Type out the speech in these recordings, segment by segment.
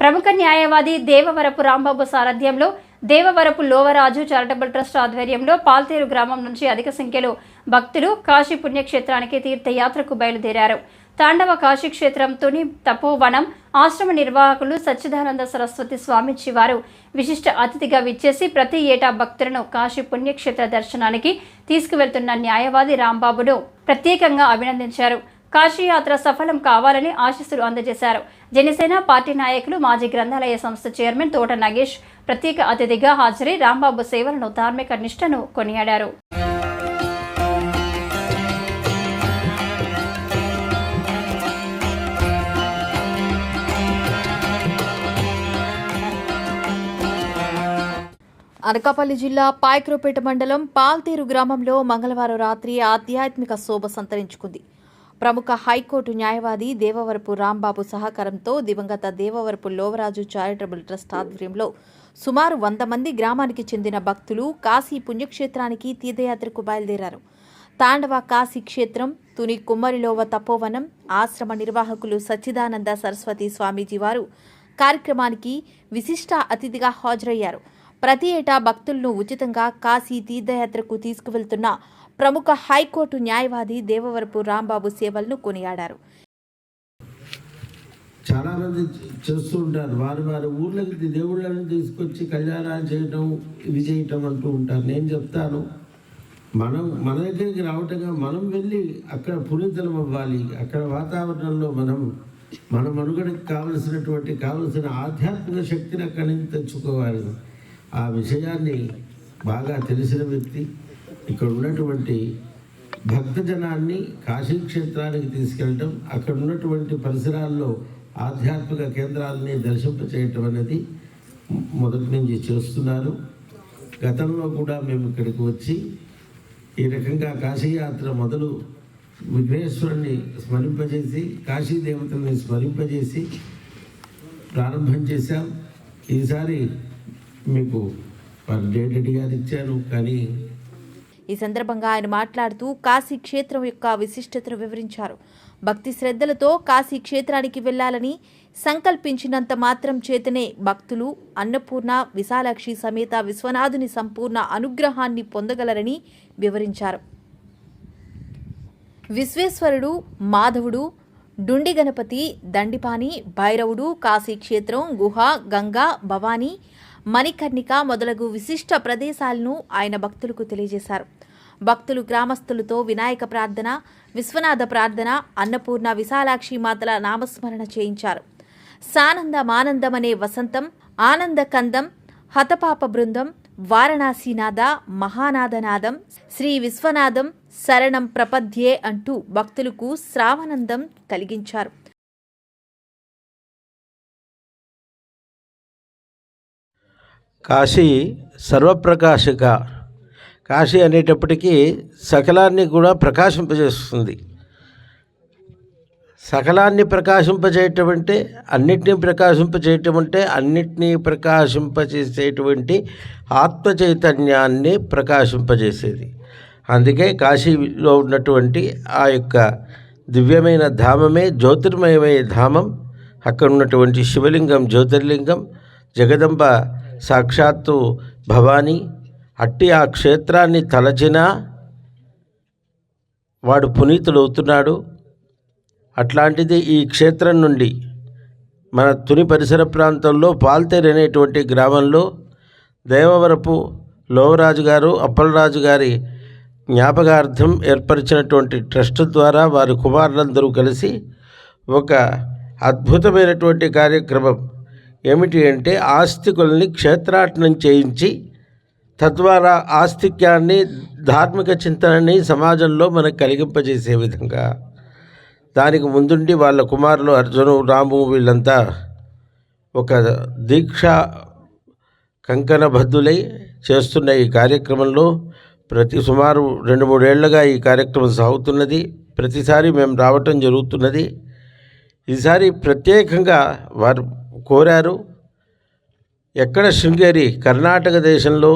ప్రముఖ న్యాయవాది దేవవరపు రాంబాబు సారథ్యంలో దేవవరపు లోవరాజు చారిటబుల్ ట్రస్ట్ ఆధ్వర్యంలో పాల్తేరు గ్రామం నుంచి అధిక సంఖ్యలో భక్తులు కాశీ పుణ్యక్షేత్రానికి తీర్థయాత్రకు బయలుదేరారు. తాండవ కాశీ తుని తపోవనం ఆశ్రమ నిర్వాహకులు సచ్చిదానంద సరస్వతి స్వామీజీ వారు విశిష్ట అతిథిగా విచ్చేసి ప్రతి ఏటా భక్తులను కాశీ పుణ్యక్షేత్ర దర్శనానికి తీసుకువెళ్తున్న న్యాయవాది రాంబాబును ప్రత్యేకంగా అభినందించారు. కాశీయాత్ర సఫలం కావాలని ఆశీస్సులు అందజేశారు. జనసేన పార్టీ నాయకులు మాజీ గ్రంథాలయ సంస్థ చైర్మన్ తోట నగేష్ ప్రత్యేక అతిథిగా హాజరై రాంబాబు సేవలను ధార్మిక నిష్టను కొనియాడారు. అనకాపల్లి జిల్లా పాయక్రోపేట మండలం పాల్తీరు గ్రామంలో మంగళవారం రాత్రి ఆధ్యాత్మిక శోభ సంతరించుకుంది. ప్రముఖ హైకోర్టు న్యాయవాది దేవవరపు రాంబాబు సహకారంతో దివంగత దేవవరపు లోవరాజు చారిటబుల్ ట్రస్ట్ ఆధ్వర్యంలో సుమారు వంద మంది గ్రామానికి చెందిన భక్తులు కాశీ పుణ్యక్షేత్రానికి తీర్థయాత్రకు బయలుదేరారు. తాండవ కాశీ క్షేత్రం తుని కుమ్మరిలోవ తపోవనం ఆశ్రమ నిర్వాహకులు సచ్చిదానంద సరస్వతి స్వామీజీ వారు కార్యక్రమానికి విశిష్ట అతిథిగా హాజరయ్యారు. ప్రతి ఏటా భక్తులను ఉచితంగా కాశీ తీర్థయాత్రకు తీసుకువెళ్తున్న ప్రముఖ హైకోర్టు న్యాయవాది దేవవరపు రాంబాబు సేవలను కొనియాడారు. చాలా మంది చేస్తూ ఉంటారు. వారు వారి ఊర్లకి దేవుళ్ళని తీసుకొచ్చి కళ్యాణాలు చేయటం ఇవి చేయటం అంటూ ఉంటారు. నేను చెప్తాను మనం మన దగ్గరికి రావటంగా మనం వెళ్ళి అక్కడ పునీతలం అవ్వాలి. అక్కడ వాతావరణంలో మనం మన మనుగడకు కావలసినటువంటి కావలసిన ఆధ్యాత్మిక శక్తిని అక్కడి నుంచి తెచ్చుకోవాలి. ఆ విషయాన్ని బాగా తెలిసిన వ్యక్తి ఇక్కడ ఉన్నటువంటి భక్తజనాన్ని కాశీ క్షేత్రానికి తీసుకెళ్ళటం అక్కడ ఉన్నటువంటి పరిసరాల్లో ఆధ్యాత్మిక కేంద్రాలని దర్శింపచేయటం అనేది మొదటి నుంచి చేస్తున్నారు. గతంలో కూడా మేము ఇక్కడికి వచ్చి ఈ రకంగా కాశీయాత్ర మొదలు విఘ్నేశ్వరుని స్మరింపజేసి కాశీ దేవతల్ని స్మరింపజేసి ప్రారంభం చేశాం. ఈసారి మీకు పర్ డేట్ అడిగారు ఇచ్చాను కానీ ఈ సందర్భంగా ఆయన మాట్లాడుతూ కాశీ క్షేత్రం యొక్క విశిష్టతను వివరించారు. భక్తి శ్రద్ధలతో కాశీ క్షేత్రానికి వెళ్ళాలని సంకల్పించినంత మాత్రం చేతనే భక్తులు అన్నపూర్ణ విశాలాక్షి సమేత విశ్వనాథుని సంపూర్ణ అనుగ్రహాన్ని పొందగలరని వివరించారు. విశ్వేశ్వరుడు మాధవుడు డుండి గణపతి దండిపాని భైరవుడు కాశీక్షేత్రం గుహ గంగా భవానీ మణికర్ణిక మొదలగు విశిష్ట ప్రదేశాలను ఆయన భక్తులకు తెలియజేశారు. భక్తులు గ్రామస్తులతో వినాయక ప్రార్థన విశ్వనాథ ప్రార్థన అన్నపూర్ణ విశాలాక్షి మాతల నామస్మరణ చేయించారు. సానందమానందమనే వసంతం ఆనంద కందం హతపాప బృందం వారణాసీనాథ మహానాథనాదం శ్రీ విశ్వనాథం శరణం ప్రపద్యే అంటూ భక్తులకు శ్రావనందం కలిగించారు. కాశీ సర్వప్రకాశక. కాశీ అనేటప్పటికీ సకలాన్ని కూడా ప్రకాశింపజేస్తుంది. సకలాన్ని ప్రకాశింపజేయటం అంటే అన్నిటినీ ప్రకాశింపజేయటం అంటే అన్నిటినీ ప్రకాశింపజేసేటువంటి ఆత్మ చైతన్యాన్ని ప్రకాశింపజేసేది. అందుకే కాశీలో ఉన్నటువంటి ఆ యొక్క దివ్యమైన ధామమే జ్యోతిర్మయమైన ధామం. అక్కడ ఉన్నటువంటి శివలింగం జ్యోతిర్లింగం జగదంబ సాక్షాత్తు భవానీ. అట్టి ఆ క్షేత్రాన్ని తలచినా వాడు పునీతుడవుతున్నాడు. అట్లాంటిది ఈ క్షేత్రం నుండి మన తుని పరిసర ప్రాంతంలో పాల్తేరు అనేటువంటి గ్రామంలో దేవవరపు లోవరాజు గారు అప్పలరాజు గారి జ్ఞాపకార్థం ఏర్పరిచినటువంటి ట్రస్ట్ ద్వారా వారి కుమారులందరూ కలిసి ఒక అద్భుతమైనటువంటి కార్యక్రమం ఏమిటి అంటే ఆస్తికుల్ని క్షేత్రాటనం చేయించి తద్వారా ఆస్తిక్యాన్ని ధార్మిక చింతనని సమాజంలో మనకు కలిగింపజేసే విధంగా. దానికి ముందుండి వాళ్ళ కుమారులు అర్జును రాము వీళ్ళంతా ఒక దీక్ష కంకణబద్ధులై చేస్తున్న ఈ కార్యక్రమంలో ప్రతి సుమారు రెండు మూడేళ్ళుగా ఈ కార్యక్రమం సాగుతున్నది. ప్రతిసారి మేము రావటం జరుగుతున్నది. ఈసారి ప్రత్యేకంగా వారు కోరారు. ఎక్కడ శృంగేరి కర్ణాటక దేశంలో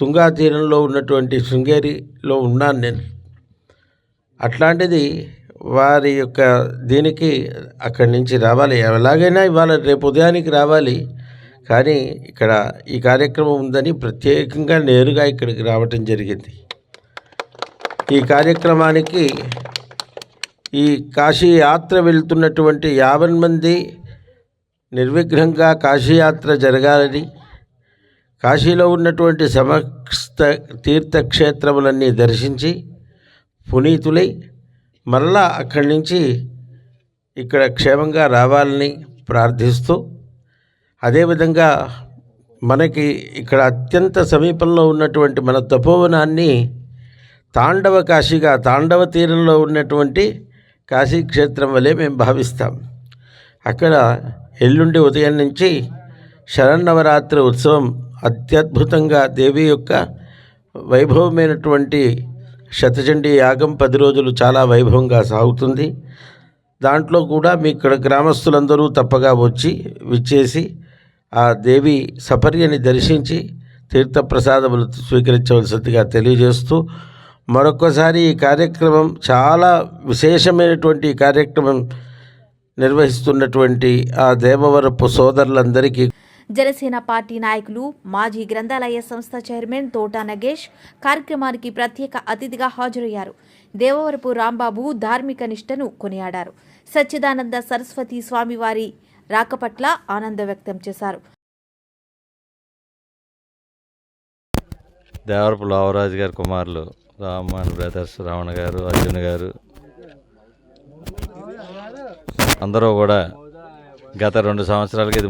తుంగా తీరంలో ఉన్నటువంటి శృంగేరిలో ఉన్నాను నేను. అట్లాంటిది వారి యొక్క దీనికి అక్కడి నుంచి రావాలి. ఎలాగైనా ఇవాళ రేపు ఉదయానికి రావాలి. కానీ ఇక్కడ ఈ కార్యక్రమం ఉందని ప్రత్యేకంగా నేరుగా ఇక్కడికి రావటం జరిగింది. ఈ కార్యక్రమానికి ఈ కాశీ యాత్ర వెళ్తున్నటువంటి యాభై మంది నిర్విఘ్నంగా కాశీయాత్ర జరగాలని కాశీలో ఉన్నటువంటి సమస్త తీర్థక్షేత్రములన్నీ దర్శించి పునీతులై మరలా అక్కడి నుంచి ఇక్కడ క్షేమంగా రావాలని ప్రార్థిస్తూ అదేవిధంగా మనకి ఇక్కడ అత్యంత సమీపంలో ఉన్నటువంటి మన తపోవనాన్ని తాండవ కాశీగా తాండవ తీరంలో ఉన్నటువంటి కాశీ క్షేత్రం వలె మేము భావిస్తాం. అక్కడ ఎల్లుండి ఉదయం నుంచి శరన్నవరాత్రి ఉత్సవం అత్యద్భుతంగా దేవి యొక్క వైభవమైనటువంటి శతచండి యాగం పది రోజులు చాలా వైభవంగా సాగుతుంది. దాంట్లో కూడా మీ ఇక్కడ గ్రామస్తులందరూ తప్పగా వచ్చి విచ్చేసి ఆ దేవి సపర్యని దర్శించి తీర్థప్రసాదములు స్వీకరించవలసిందిగా తెలియజేస్తూ మరొకసారి ఈ కార్యక్రమం చాలా విశేషమైనటువంటి కార్యక్రమం నిర్వహిస్తున్నటువంటి ఆ దేవవరపు సోదరులందరికీ జనసేన పార్టీ నాయకులు మాజీ గ్రంథాలయ సంస్థ చైర్మన్ తోటా నగేష్ కార్యక్రమానికి ప్రత్యేక అతిథిగా హాజరయ్యారు. దేవవరపు రాంబాబు ధార్మిక నిష్టను కొనియాడారు. సచ్చిదానంద సరస్వతి స్వామివారి రాక పట్ల ఆనందం వ్యక్తం చేశారు. దేవరపు లావరాజు గారి కుమారులు రామన్ బ్రదర్స్ రావణ గారు అర్జున్ గారు అందరూ కూడా గత రెండు సంవత్సరాలకి ఇది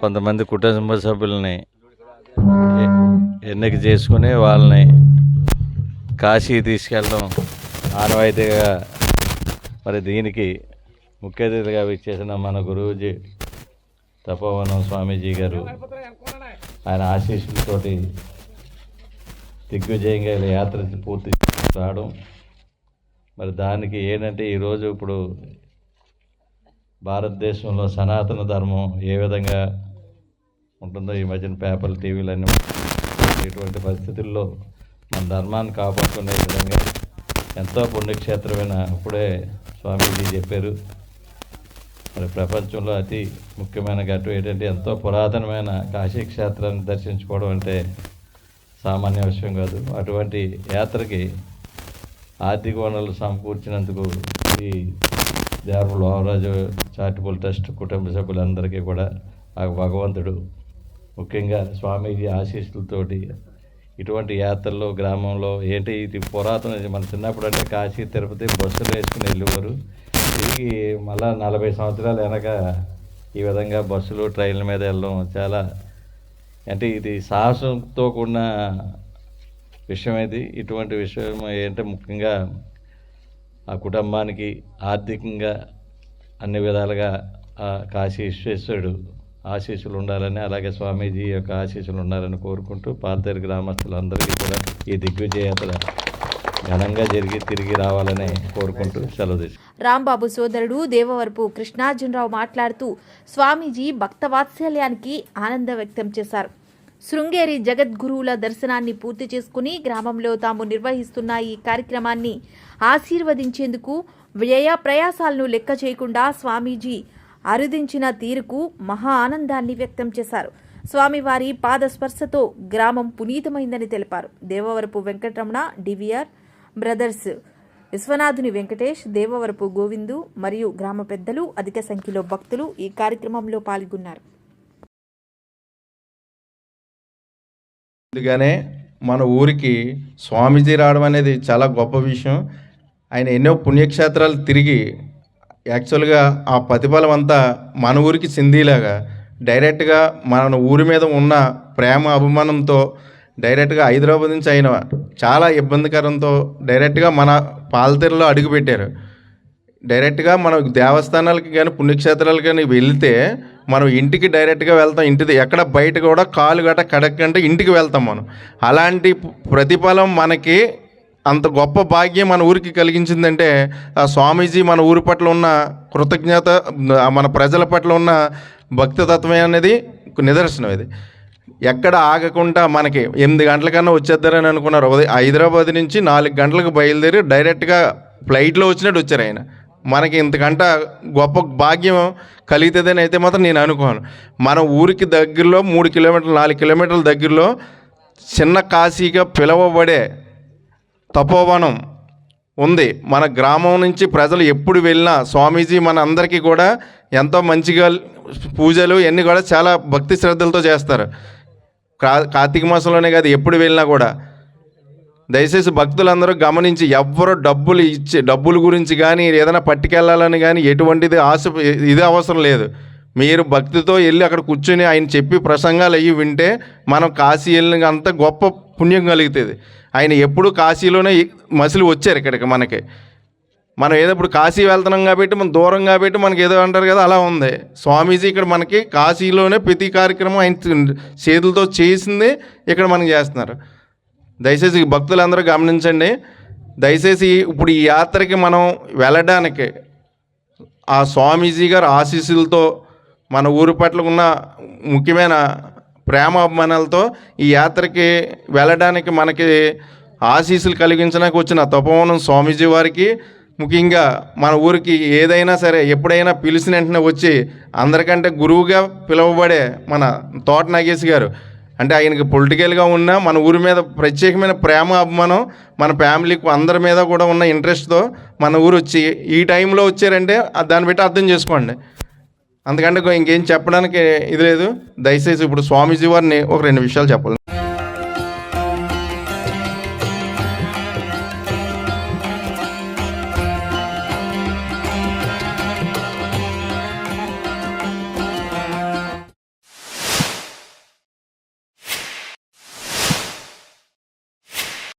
కొంతమంది కుటుంబ సభ్యుల్ని ఎన్నిక చేసుకుని వాళ్ళని కాశీ తీసుకెళ్ళడం ఆనవాయితీగా మరి దీనికి ముఖ్య అతిథిగా విచ్చేసిన మన గురువుజీ తపోవనం స్వామీజీ గారు ఆయన ఆశీస్సులతోటి దిగ్విజయంగా ఇలా యాత్ర పూర్తి రావడం. మరి దానికి ఏంటంటే ఈరోజు ఇప్పుడు భారతదేశంలో సనాతన ధర్మం ఏ విధంగా ఉంటుందో ఈ మధ్యన పేపర్లు టీవీలు అన్నీ ఇటువంటి పరిస్థితుల్లో మన ధర్మాన్ని కాపాడుకునే విధంగా ఎంతో పుణ్యక్షేత్రమైన ఇప్పుడే స్వామీజీ చెప్పారు. మరి ప్రపంచంలో అతి ముఖ్యమైన ఘట్టం ఏంటంటే ఎంతో పురాతనమైన కాశీ క్షేత్రాన్ని దర్శించుకోవడం అంటే సామాన్య విషయం కాదు. అటువంటి యాత్రకి ఆర్థిక వనరులు సమకూర్చినందుకు ఈ దేవర లోహరాజు చారిటబుల్ ట్రస్ట్ కుటుంబ సభ్యులందరికీ కూడా ఆ భగవంతుడు ముఖ్యంగా స్వామీజీ ఆశీస్సులతోటి ఇటువంటి యాత్రలు గ్రామంలో ఏంటి ఇది పురాతన మన చిన్నప్పుడు అంటే కాశీ తిరుపతి బస్సులు వేసుకుని వెళ్ళేవారు. తిరిగి మళ్ళా నలభై సంవత్సరాలు వెనక ఈ విధంగా బస్సులు ట్రైన్ల మీద వెళ్ళడం చాలా అంటే ఇది సాహసంతో కూడిన విషయం ఇది. ఇటువంటి విషయం ఏంటంటే ముఖ్యంగా ఆ కుటుంబానికి ఆర్థికంగా అన్ని విధాలుగా కాశీశ్వేశ్వరుడు కాశీ విశ్వేశ్వరుడు ఆశీస్సులు ఉండాలని అలాగే స్వామీజీ యొక్క ఆశీస్సులు ఉండాలని కోరుకుంటూ పాలతేరు గ్రామస్తులందరికీ కూడా ఈ దిగ్విజయ యాత్ర ఘనంగా జరిగి తిరిగి రావాలని కోరుకుంటూ సెలవు రాంబాబు సోదరుడు దేవవరపు కృష్ణార్జునరావు మాట్లాడుతూ స్వామీజీ భక్త వాత్సల్యానికి ఆనందం వ్యక్తం చేశారు. శృంగేరి జగద్గురువుల దర్శనాన్ని పూర్తి చేసుకుని గ్రామంలో తాము నిర్వహిస్తున్న ఈ కార్యక్రమాన్ని ఆశీర్వదించేందుకు వ్యయ ప్రయాసాలను లెక్క చేయకుండా స్వామీజీ అరుదించిన తీరుకు మహా ఆనందాన్ని వ్యక్తం చేశారు. స్వామివారి పాదస్పర్శతో గ్రామం పునీతమైందని తెలిపారు. దేవవరపు వెంకటరమణ డివిఆర్ బ్రదర్స్ విశ్వనాథుని వెంకటేష్ దేవవరపు గోవిందు మరియు గ్రామ పెద్దలు అధిక సంఖ్యలో భక్తులు ఈ కార్యక్రమంలో పాల్గొన్నారు. ముందుగానే మన ఊరికి స్వామీజీ రావడం అనేది చాలా గొప్ప విషయం. ఆయన ఎన్నో పుణ్యక్షేత్రాలు తిరిగి యాక్చువల్గా ఆ ప్రతిఫలం అంతా మన ఊరికి సింధీలాగా. డైరెక్ట్గా మన ఊరి మీద ఉన్న ప్రేమ అభిమానంతో డైరెక్ట్గా హైదరాబాద్ నుంచి ఆయన చాలా ఇబ్బందికరంతో డైరెక్ట్గా మన పాలతీరులో అడుగుపెట్టారు డైరెక్ట్గా మనం దేవస్థానాలకి కానీ పుణ్యక్షేత్రాలకు కానీ వెళ్తే మనం ఇంటికి డైరెక్ట్గా వెళ్తాం. ఇంటిది ఎక్కడ బయట కూడా కాలు గట కడక్కంటే ఇంటికి వెళ్తాం మనం. అలాంటి ప్రతిఫలం మనకి అంత గొప్ప భాగ్యం మన ఊరికి కలిగించిందంటే ఆ స్వామీజీ మన ఊరి పట్ల ఉన్న కృతజ్ఞత మన ప్రజల పట్ల ఉన్న భక్తి తత్వం అనేది నిదర్శనం ఇది. ఎక్కడ ఆగకుండా మనకి ఎనిమిది గంటలకన్నా వచ్చేద్దారని అనుకున్నారు. ఉదయం హైదరాబాద్ నుంచి నాలుగు గంటలకు బయలుదేరి డైరెక్ట్గా ఫ్లైట్లో వచ్చినట్టు వచ్చారు ఆయన. మనకి ఇంతకంట గొప్ప భాగ్యం కలిగితేదని అయితే మాత్రం నేను అనుకోను. మన ఊరికి దగ్గరలో మూడు కిలోమీటర్లు నాలుగు కిలోమీటర్ల దగ్గరలో చిన్న కాశీగా పిలవబడే తపోవనం ఉంది. మన గ్రామం నుంచి ప్రజలు ఎప్పుడు వెళ్ళినా స్వామీజీ మన అందరికీ కూడా ఎంతో మంచిగా పూజలు ఇవన్నీ కూడా చాలా భక్తి శ్రద్ధలతో చేస్తారు. కా కార్తీక మాసంలోనే కాదు ఎప్పుడు వెళ్ళినా కూడా. దయచేసి భక్తులందరూ గమనించి ఎవ్వరు డబ్బులు ఇచ్చి డబ్బుల గురించి కానీ ఏదైనా పట్టుకెళ్ళాలని కానీ ఎటువంటిది ఆశ ఇది అవసరం లేదు. మీరు భక్తితో వెళ్ళి అక్కడ కూర్చొని ఆయన చెప్పి ప్రసంగాలు అయ్యి వింటే మనం కాశీ వెళ్ళిన అంత గొప్ప పుణ్యం కలుగుతుంది. ఆయన ఎప్పుడు కాశీలోనే మసిలి వచ్చారు ఇక్కడికి మనకి. మనం ఏదో ఇప్పుడు కాశీ వెళ్తున్నాం కాబట్టి మనం దూరం కాబట్టి మనకి ఏదో అంటారు కదా అలా ఉంది. స్వామీజీ ఇక్కడ మనకి కాశీలోనే ప్రతి కార్యక్రమం ఆయన చేతులతో చేసింది ఇక్కడ మనకి చేస్తున్నారు. దయచేసి భక్తులందరూ గమనించండి. దయచేసి ఇప్పుడు ఈ యాత్రకి మనం వెళ్ళడానికి ఆ స్వామీజీ గారి ఆశీస్సులతో మన ఊరు పట్ల ఉన్న ముఖ్యమైన ప్రేమ అభిమానాలతో ఈ యాత్రకి వెళ్ళడానికి మనకి ఆశీస్సులు కలిగించడానికి వచ్చిన తపోవనం స్వామీజీ వారికి ముఖ్యంగా మన ఊరికి ఏదైనా సరే ఎప్పుడైనా పిలిచిన వెంటనే వచ్చి అందరికంటే గురువుగా పిలువబడే మన తోట నాగేశ్ గారు. అంటే ఆయనకి పొలిటికల్గా ఉన్న మన ఊరి మీద ప్రత్యేకమైన ప్రేమ అభిమానం మన ఫ్యామిలీకి అందరి మీద కూడా ఉన్న ఇంట్రెస్ట్తో మన ఊరు వచ్చి ఈ టైంలో వచ్చారంటే దాన్ని బట్టి అర్థం చేసుకోండి. అందుకంటే ఇంకేం చెప్పడానికి ఇది లేదు. దయచేసి ఇప్పుడు స్వామీజీ వారిని ఒక రెండు విషయాలు చెప్పాలి.